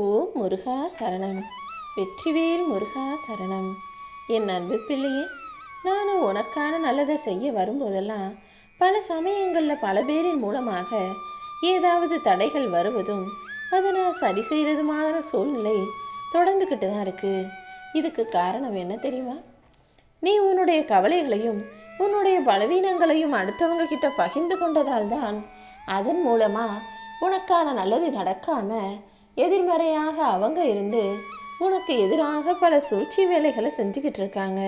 ஓ முருகா சரணம். வெற்றிவேல் முருகா சரணம். என் அன்பு பிள்ளையே நானும் உனக்கான நல்லதை செய்ய வரும்போதெல்லாம் பல சமயங்களில் பல பேரின் மூலமாக ஏதாவது தடைகள் வருவதும் அதை நான் சரி செய்கிறதுமான சூழ்நிலை தொடர்ந்துக்கிட்டு தான் இருக்கு. இதுக்கு காரணம் என்ன தெரியுமா? நீ உன்னுடைய கவலைகளையும் உன்னுடைய பலவீனங்களையும் அடுத்தவங்க கிட்ட பகிர்ந்து கொண்டதால் தான் அதன் மூலமாக உனக்கான நல்லது நடக்காமல் எதிர்மறையாக அவங்க இருந்து உனக்கு எதிராக பல சூழ்ச்சி வேலைகளை செஞ்சுக்கிட்டு இருக்காங்க.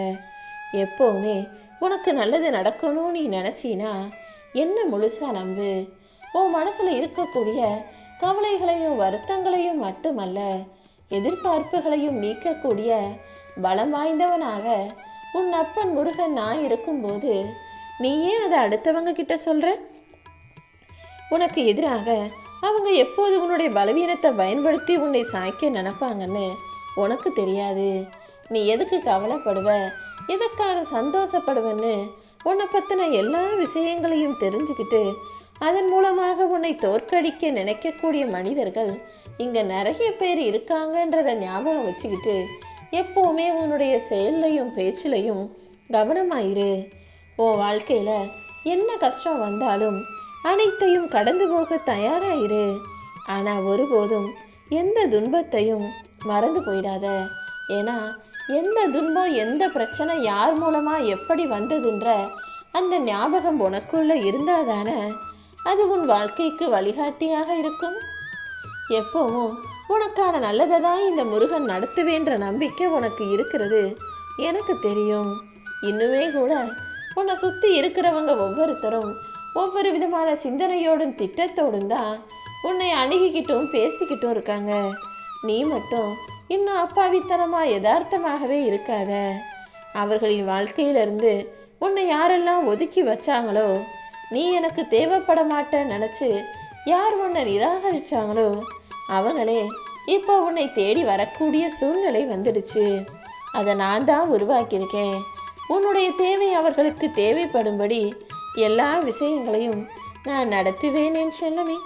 எப்போவுமே உனக்கு நல்லது நடக்கணும்னு நீ நினச்சினா என்ன முழுசா நம்பு? உன் மனசில் இருக்கக்கூடிய கவலைகளையும் வருத்தங்களையும் மட்டுமல்ல எதிர்பார்ப்புகளையும் நீக்கக்கூடிய பலம் வாய்ந்தவனாக உன் அப்பன் முருகன் நான் இருக்கும்போது நீ ஏன் அதை அடுத்தவங்க கிட்ட சொல்கிற உனக்கு எதிராக அவங்க எப்போது உன்னுடைய பலவீனத்தை பயன்படுத்தி உன்னை சாய்க்க நினைப்பாங்கன்னு உனக்கு தெரியாது. நீ எதுக்கு கவலைப்படுவ? எதற்காக சந்தோஷப்படுவன்னு உன்னை பற்றின எல்லா விஷயங்களையும் தெரிஞ்சுக்கிட்டு அதன் மூலமாக உன்னை தோற்கடிக்க நினைக்கக்கூடிய மனிதர்கள் இங்கே நிறைய பேர் இருக்காங்கன்றத ஞாபகம் வச்சுக்கிட்டு எப்போவுமே உன்னுடைய செயல்லையும் பேச்சிலையும் கவனமாயிரு. உன் வாழ்க்கையில் என்ன கஷ்டம் வந்தாலும் அனைத்தையும் கடந்து போக தயாராயிரு. ஆனால் ஒருபோதும் எந்த துன்பத்தையும் மறந்து போயிடாத. ஏன்னா எந்த துன்பம் எந்த பிரச்சனை யார் மூலமாக எப்படி வந்ததுன்ற அந்த ஞாபகம் உனக்குள்ள இருந்தாதானே அது உன் வாழ்க்கைக்கு வழிகாட்டியாக இருக்கும். எப்போவும் உனக்கான நல்லதை தான் இந்த முருகன் நடத்துவேன்ற நம்பிக்கை உனக்கு இருக்கிறது. எனக்கு தெரியும். இன்னுமே கூட உன்னை சுற்றி இருக்கிறவங்க ஒவ்வொருத்தரும் ஒவ்வொரு விதமான சிந்தனையோடும் திட்டத்தோடும் தான் உன்னை அணுகிக்கிட்டும் பேசிக்கிட்டும் இருக்காங்க. நீ மட்டும் இன்னும் அப்பாவித்தனமா யதார்த்தமாகவே இருக்காத. அவர்களின் வாழ்க்கையிலிருந்து உன்னை யாரெல்லாம் ஒதுக்கி வச்சாங்களோ நீ எனக்கு தேவைப்பட மாட்டேன்னு நினச்சி யார் உன்னை நிராகரிச்சாங்களோ அவங்களே இப்போ உன்னை தேடி வரக்கூடிய சூழ்நிலை வந்துடுச்சு. அதை நான் தான் உருவாக்கியிருக்கேன். உன்னுடைய தேவை அவர்களுக்கு தேவைப்படும்படி எல்லா விஷயங்களையும் நான் நடத்துவேன் என் செல்லமே.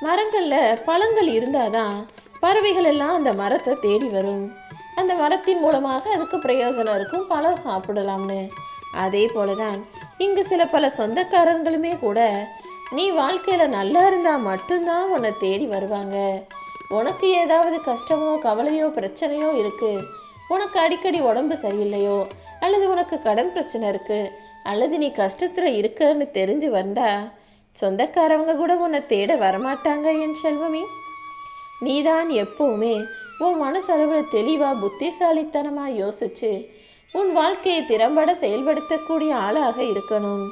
மரங்களில் பழங்கள் இருந்தாதான் பறவைகள் எல்லாம் அந்த மரத்தை தேடி வரும். அந்த மரத்தின் மூலமாக அதுக்கு பிரயோஜனம் இருக்கும். பழம் சாப்பிடலாம்னு. அதே போலதான் இங்கு சில பல சொந்தக்காரர்களுமே கூட நீ வாழ்க்கையில நல்லா இருந்தா மட்டும்தான் உன்னை தேடி வருவாங்க. உனக்கு ஏதாவது கஷ்டமோ கவலையோ பிரச்சனையோ இருக்கு. உனக்கு அடிக்கடி உடம்பு சரியில்லையோ அல்லது உனக்கு கடன் பிரச்சனை இருக்குது அல்லது நீ கஷ்டத்தில் இருக்கன்னு தெரிஞ்சு வந்தா சொந்தக்காரவங்க கூட உன்னை தேட வரமாட்டாங்க என் செல்வமே. நீதான் எப்பவுமே உன் மனசளவில் தெளிவாக புத்திசாலித்தனமாக யோசிச்சு உன் வாழ்க்கையை திறம்பட செயல்படுத்தக்கூடிய ஆளாக இருக்கணும்.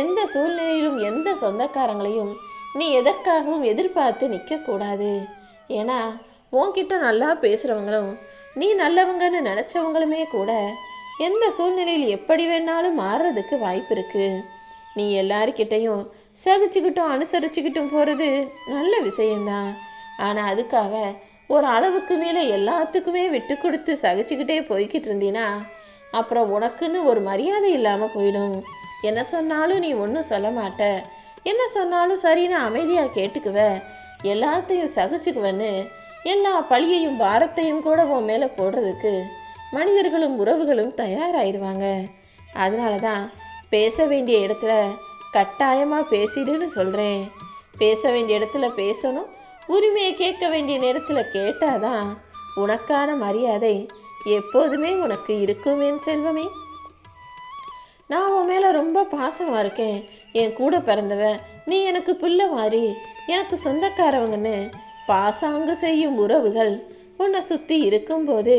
எந்த சூழ்நிலையிலும் எந்த சொந்தக்காரங்களையும் நீ எதற்காகவும் எதிர்பார்த்து நிற்கக்கூடாது ஏன்னா உன்கிட்ட நல்லா பேசுகிறவங்களும் நீ நல்லவங்கன்னு நினச்சவங்களுமே கூட எந்த சூழ்நிலையில் எப்படி வேணாலும் மாறுறதுக்கு வாய்ப்பு இருக்கு? நீ எல்லாருக்கிட்டையும் சகிச்சுக்கிட்டும் அனுசரிச்சுக்கிட்டும் போகிறது நல்ல விஷயம்தான். ஆனால் அதுக்காக ஒரு அளவுக்கு மேலே எல்லாத்துக்குமே விட்டு கொடுத்து சகிச்சுக்கிட்டே போய்கிட்டு இருந்தீனா அப்புறம் உனக்குன்னு ஒரு மரியாதை இல்லாமல் போயிடும். என்ன சொன்னாலும் நீ ஒன்றும் சொல்ல மாட்ட. என்ன சொன்னாலும் சரின்னு அமைதியாக கேட்டுக்குவ. எல்லாத்தையும் சகிச்சுக்குவன்னு எல்லா பழியையும் பாரத்தையும் கூட உன் மேலே போடுறதுக்கு மனிதர்களும் உறவுகளும் தயாராயிருவாங்க. அதனால தான் பேச வேண்டிய இடத்துல கட்டாயமாக பேசிடுன்னு சொல்கிறேன் பேச வேண்டிய இடத்துல பேசணும் உரிமையை கேட்க வேண்டிய நேரத்தில் கேட்டாதான் உனக்கான மரியாதை எப்போதுமே உனக்கு இருக்கும் என் செல்வமே. நான் உன் மேலே ரொம்ப பாசமாக இருக்கேன். என் கூட பிறந்தவ நீ எனக்கு பிள்ளை மாதிரி எனக்கு சொந்தக்காரவங்கன்னு பாசாங்கு செய்யும் உறவுகள் உன்னை சுற்றி இருக்கும்போது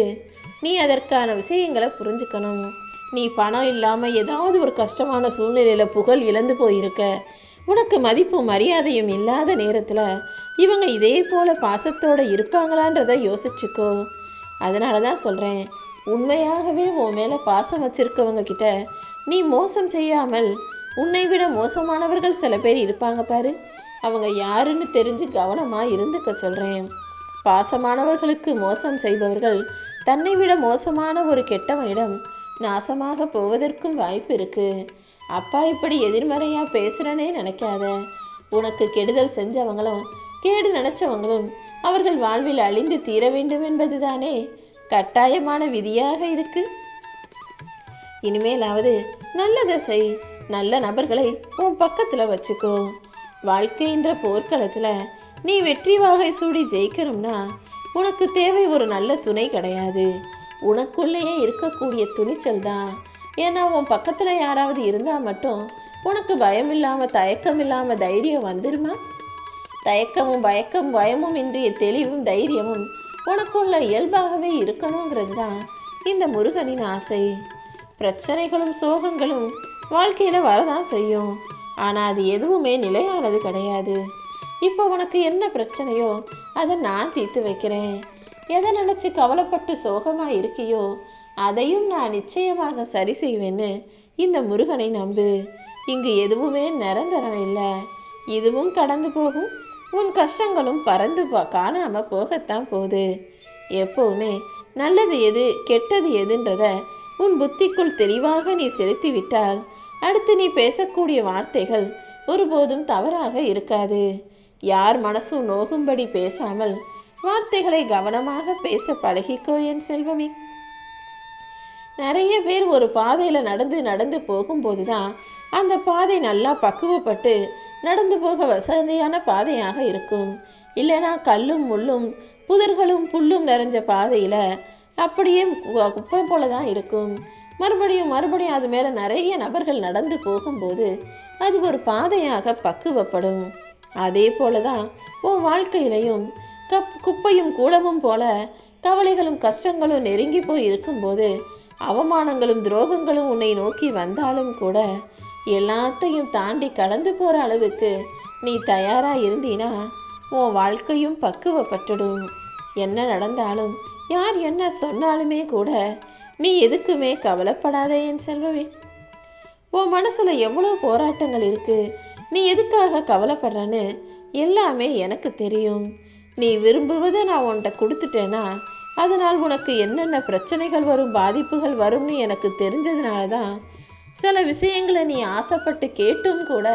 நீ அதற்கான விஷயங்களை புரிஞ்சுக்கணும். நீ பணம் இல்லாமல் ஏதாவது ஒரு கஷ்டமான சூழ்நிலையில் புகழ் இழந்து போயிருக்க. உனக்கு மதிப்பும் மரியாதையும் இல்லாத நேரத்தில் இவங்க இதே போல் பாசத்தோடு இருப்பாங்களான்றதை யோசிச்சுக்கோ. அதனால தான் சொல்கிறேன் உண்மையாகவே உன் மேலே பாசம் வச்சிருக்கவங்க கிட்ட நீ மோசம் செய்யாமல் உன்னை விட மோசமானவர்கள் சில பேர் இருப்பாங்க பாரு. அவங்க யாருன்னு தெரிஞ்சு கவனமாக இருந்துக்க சொல்கிறேன் பாசமானவர்களுக்கு மோசம் செய்பவர்கள் தன்னை விட மோசமான ஒரு கெட்டவனிடம் நாசமாக போவதற்கும் வாய்ப்பு இருக்கு. அப்பா இப்படி எதிர்மறையா பேசுறனே நினைக்காத. உனக்கு கெடுதல் செஞ்சவங்களும் கேடு நினைச்சவங்களும் அவர்கள் வாழ்வில் அழிந்து தீர வேண்டும் என்பதுதானே கட்டாயமான விதியாக இருக்கு. இனிமேலாவது நல்லதை செய். நல்ல நபர்களை உன் பக்கத்துல வச்சுக்கோ. வாழ்க்கைன்ற போர்க்களத்துல நீ வெற்றி வாகை சூடி ஜெயிக்கணும்னா உனக்கு தேவை ஒரு நல்ல துணை கிடையாது. உனக்குள்ளேயே இருக்கக்கூடிய துணிச்சல் தான். ஏன்னா உன் பக்கத்தில் யாராவது இருந்தால் மட்டும் உனக்கு பயம் இல்லாமல் தயக்கம் இல்லாமல் தைரியம் வந்துருமா? தயக்கமும் பயக்கம் பயமும் இன்றைய தெளிவும் தைரியமும் உனக்குள்ள இயல்பாகவே இருக்கணுங்கிறது தான் இந்த முருகனின் ஆசை. பிரச்சனைகளும் சோகங்களும் வாழ்க்கையில் வரதான் செய்யும். ஆனால் அது எதுவுமே நிலையானது கிடையாது. இப்போ உனக்கு என்ன பிரச்சனையோ அதை நான் தீர்த்து வைக்கிறேன். எதை நினச்சி கவலைப்பட்டு சோகமாக இருக்கியோ அதையும் நான் நிச்சயமாக சரி செய்வேன்னு இந்த முருகனை நம்பு. இங்கு எதுவுமே நிரந்தரம் இல்லை. இதுவும் கடந்து போகும். உன் கஷ்டங்களும் பறந்து பா- போகத்தான் போகுது. எப்போவுமே நல்லது எது கெட்டது எதுன்றத உன் புத்திக்குள் தெளிவாக நீ செலுத்தி விட்டால் அடுத்து நீ பேசக்கூடிய வார்த்தைகள் ஒருபோதும் தவறாக இருக்காது. யார் மனசும் நோகும்படி பேசாமல் வார்த்தைகளை கவனமாக பேச பழகிக்கோ என் செல்வமே. நிறைய பேர் ஒரு பாதையில் நடந்து நடந்து போகும்போது தான் அந்த பாதை நல்லா பக்குவப்பட்டு நடந்து போக வசதியான பாதையாக இருக்கும். இல்லைன்னா கல்லும் முள்ளும் புதர்களும் புல்லும் நிறைஞ்ச பாதையில் அப்படியே குப்பை போல தான் இருக்கும். மறுபடியும் மறுபடியும் அது மேலே நிறைய நபர்கள் நடந்து போகும்போது அது ஒரு பாதையாக பக்குவப்படும். அதே போல தான் உன் வாழ்க்கையிலையும் கப் குப்பையும் கூலமும் போல கவலைகளும் கஷ்டங்களும் நெருங்கி போய் இருக்கும்போது அவமானங்களும் துரோகங்களும் உன்னை நோக்கி வந்தாலும் கூட எல்லாத்தையும் தாண்டி கடந்து போகிற அளவுக்கு நீ தயாராக இருந்தீனா உன் வாழ்க்கையும் பக்குவப்பட்டுடும். என்ன நடந்தாலும் யார் என்ன சொன்னாலுமே கூட நீ எதுக்குமே கவலைப்படாதே என் செல்வவே உன் மனசில் எவ்வளோ போராட்டங்கள் இருக்குது நீ எதுக்காக கவலைப்படுறன்னு எல்லாமே எனக்கு தெரியும். நீ விரும்புவதை நான் உன்கிட்ட கொடுத்துட்டேன்னா அதனால் உனக்கு என்னென்ன பிரச்சனைகள் வரும் பாதிப்புகள் வரும்னு எனக்கு தெரிஞ்சதுனால தான் சில விஷயங்களை நீ ஆசைப்பட்டு கேட்டும் கூட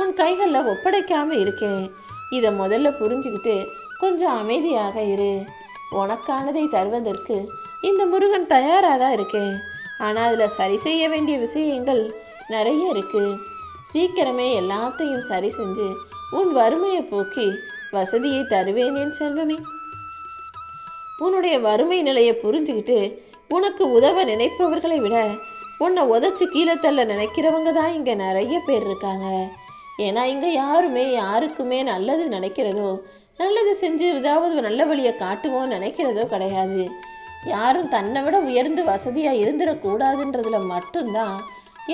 உன் கைகளில் ஒப்படைக்காமல் இருக்கேன். இதை முதல்ல புரிஞ்சுக்கிட்டு கொஞ்சம் அமைதியாக இரு. உனக்கானதை தருவதற்கு இந்த முருகன் தயாராக தான் இருக்கேன். ஆனால் அதில் சரி செய்ய வேண்டிய விஷயங்கள் நிறைய இருக்குது சீக்கிரமே எல்லாத்தையும் சரி செஞ்சு உன் வறுமையை போக்கி வசதியை தருவேன் என் செல்வமே. உன்னுடைய வறுமை நிலையை புரிஞ்சுக்கிட்டு உனக்கு உதவ நினைப்பவர்களை விட உன்னை உதச்சி கீழே தள்ள நினைக்கிறவங்க தான் இங்கே நிறைய பேர் இருக்காங்க. ஏன்னா இங்கே யாருமே யாருக்குமே நல்லது நினைக்கிறதோ நல்லது செஞ்சு ஏதாவது நல்ல வழியை காட்டுவோம் நினைக்கிறதோ கிடையாது. யாரும் தன்னை விட உயர்ந்து வசதியாக இருந்துடக்கூடாதுன்றதுல மட்டும்தான்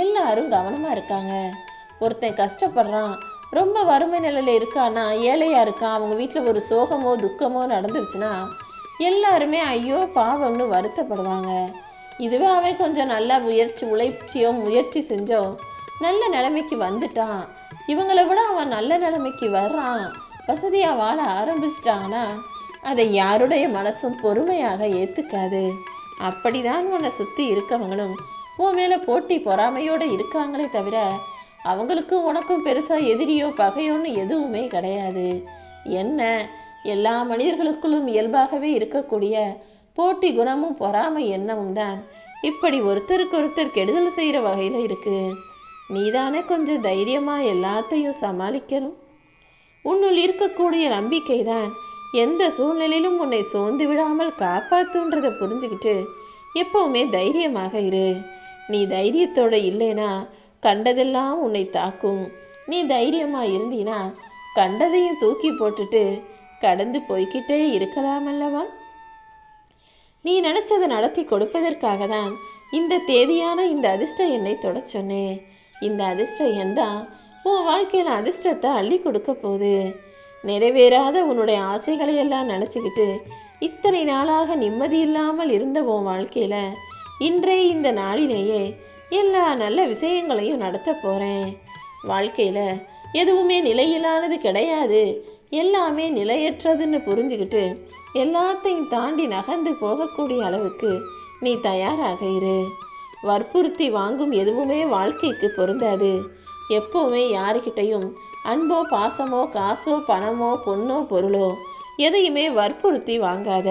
எல்லாரும் கவனமாக இருக்காங்க. ஒருத்தன் கஷ்டப்படுறான் ரொம்ப வறுமை நிலையில் இருக்கானா ஏழையாக இருக்கான் அவங்க வீட்டில் ஒரு சோகமோ துக்கமோ நடந்துருச்சுன்னா எல்லாருமே ஐயோ பாவம்னு வருத்தப்படுவாங்க. இதுவே அவன் கொஞ்சம் நல்லா முயற்சி உழைச்சியோ முயற்சி செஞ்சோ நல்ல நிலைமைக்கு வந்துட்டான். இவங்களை விட அவன் நல்ல நிலைமைக்கு வர்றான். வசதியாக வாழ ஆரம்பிச்சிட்டாங்கன்னா அதை யாருடைய மனசும் பொறுமையாக ஏற்றுக்காது அப்படிதான் உன்னை சுற்றி இருக்கவங்களும் உன் மேலே போட்டி பொறாமையோடு இருக்காங்களே தவிர அவங்களுக்கும் உனக்கும் பெருசாக எதிரியோ பகையோன்னு எதுவுமே கிடையாது. என்ன? எல்லா மனிதர்களுக்குள்ளும் இயல்பாகவே இருக்கக்கூடிய போட்டி குணமும் பொறாமை எண்ணமும் தான். இப்படி ஒருத்தருக்கு ஒருத்தர் கெடுதல் செய்கிற வகையில் இருக்கு. நீதானே கொஞ்சம் தைரியமாக எல்லாத்தையும் சமாளிக்கணும்? உன்னுள் இருக்கக்கூடிய நம்பிக்கை தான் எந்த சூழ்நிலையிலும் உன்னை சோர்ந்து விடாமல் காப்பாற்றுன்றதை புரிஞ்சுக்கிட்டு எப்பவுமே தைரியமாக இரு. நீ தைரியத்தோடு இல்லைன்னா கண்டதெல்லாம் உன்னை தாக்கும். நீ தைரியமா இருந்தீனா கண்டதையும் தூக்கி போட்டுட்டு கடந்து போய்கிட்டே இருக்கலாம் அல்லவா? நீ நினைச்சதை நடத்தி கொடுப்பதற்காக தான் இந்த தேதியான இந்த அதிர்ஷ்ட எண்ணை தொட சொன்னேன் இந்த அதிர்ஷ்ட எண் தான் உன் வாழ்க்கையில அதிர்ஷ்டத்தை அள்ளி கொடுக்க போகுது. நிறைவேறாத உன்னுடைய ஆசைகளை எல்லாம் நினச்சிக்கிட்டு இத்தனை நாளாக நிம்மதி இல்லாமல் இருந்த உன் வாழ்க்கையில இன்றைய இந்த நாளிலேயே எல்லா நல்ல விஷயங்களையும் நடத்த போகிறேன் வாழ்க்கையில் எதுவுமே நிலையில்லானது கிடையாது. எல்லாமே நிலையற்றதுன்னு புரிஞ்சுக்கிட்டு எல்லாத்தையும் தாண்டி நகர்ந்து போகக்கூடிய அளவுக்கு நீ தயாராக இரு. வற்புறுத்தி வாங்கும் எதுவுமே வாழ்க்கைக்கு பொருந்தாது. எப்போவுமே யாருக்கிட்டையும் அன்போ பாசமோ காசோ பணமோ பொண்ணோ பொருளோ எதையுமே வற்புறுத்தி வாங்காத.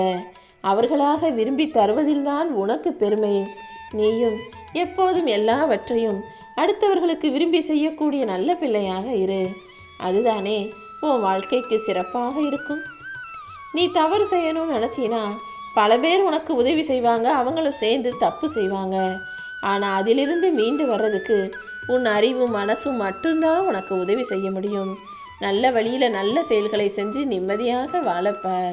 அவர்களாக விரும்பி தருவதில்தான் உனக்கு பெருமை. நீயும் எப்போதும் எல்லாவற்றையும் அடுத்தவர்களுக்கு விரும்பி செய்யக்கூடிய நல்ல பிள்ளையாக இரு. அதுதானே உன் வாழ்க்கைக்கு சிறப்பாக இருக்கும். நீ தவறு செய்யணும்னு நினச்சினா பல பேர் உனக்கு உதவி செய்வாங்க அவங்களும் சேர்ந்து தப்பு செய்வாங்க. ஆனால் அதிலிருந்து மீண்டு வர்றதுக்கு உன் அறிவும் மனசும் மட்டும்தான் உனக்கு உதவி செய்ய முடியும். நல்ல வழியில் நல்ல செயல்களை செஞ்சு நிம்மதியாக வாழப்பார்